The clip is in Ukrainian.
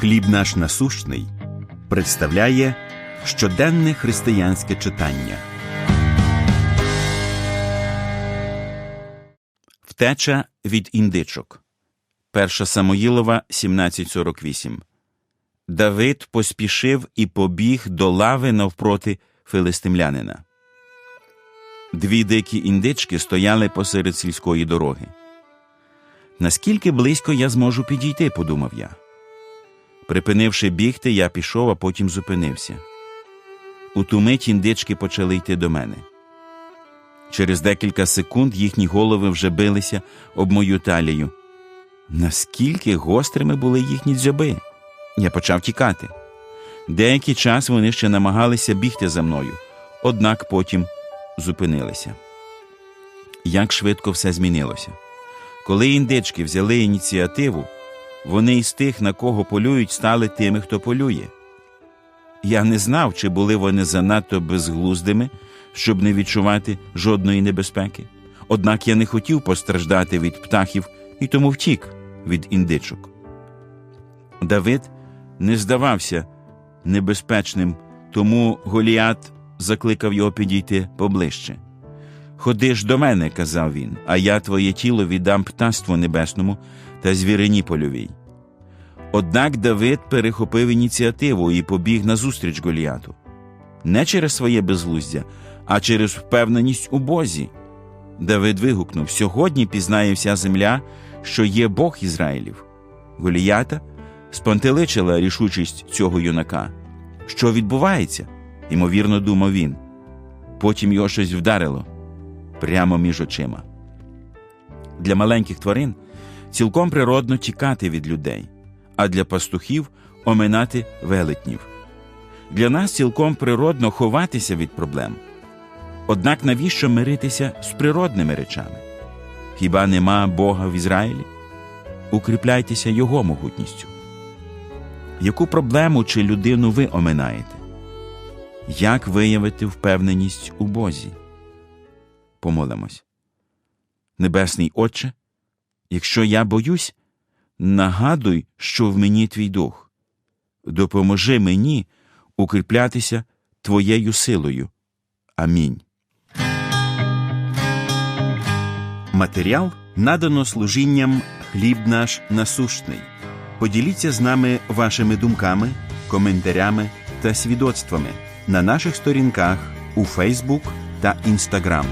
Хліб наш насущний представляє щоденне християнське читання. Втеча від індичок. 1 Самоїлова 1748. Давид поспішив і побіг до лави навпроти филистимлянина. Дві дикі індички стояли посеред сільської дороги. Наскільки близько я зможу підійти, подумав я. Припинивши бігти, я пішов, а потім зупинився. У ту мить індички почали йти до мене. Через декілька секунд їхні голови вже билися об мою талію. Наскільки гострими були їхні дзьоби, я почав тікати. Деякий час вони ще намагалися бігти за мною, однак потім зупинилися. Як швидко все змінилося. Коли індички взяли ініціативу, вони із тих, на кого полюють, стали тими, хто полює. Я не знав, чи були вони занадто безглуздими, щоб не відчувати жодної небезпеки. Однак я не хотів постраждати від птахів і тому втік від індичок. Давид не здавався небезпечним, тому Голіат закликав його підійти поближче. Ходи ж до мене, казав він, а я твоє тіло віддам птаству небесному та звірині польовій. Однак Давид перехопив ініціативу і побіг назустріч Голіату. Не через своє безглуздя, а через впевненість у Бозі. Давид вигукнув: Сьогодні пізнає вся земля, що є Бог Ізраїлів. Голіята спантеличила рішучість цього юнака. Що відбувається? ймовірно, думав він. Потім його щось вдарило прямо між очима. Для маленьких тварин цілком природно тікати від людей, а для пастухів оминати велетнів. Для нас цілком природно ховатися від проблем. Однак навіщо миритися з природними речами? Хіба нема Бога в Ізраїлі? Укріпляйтеся Його могутністю. Яку проблему чи людину ви оминаєте? Як виявити впевненість у Бозі? Помолимось. Небесний Отче, якщо я боюсь, нагадуй, що в мені твій дух. Допоможи мені укріплятися Твоєю силою. Амінь. Матеріал надано служінням хліб наш насущний. Поділіться з нами вашими думками, коментарями та свідоцтвами на наших сторінках у Фейсбук та Інстаграм.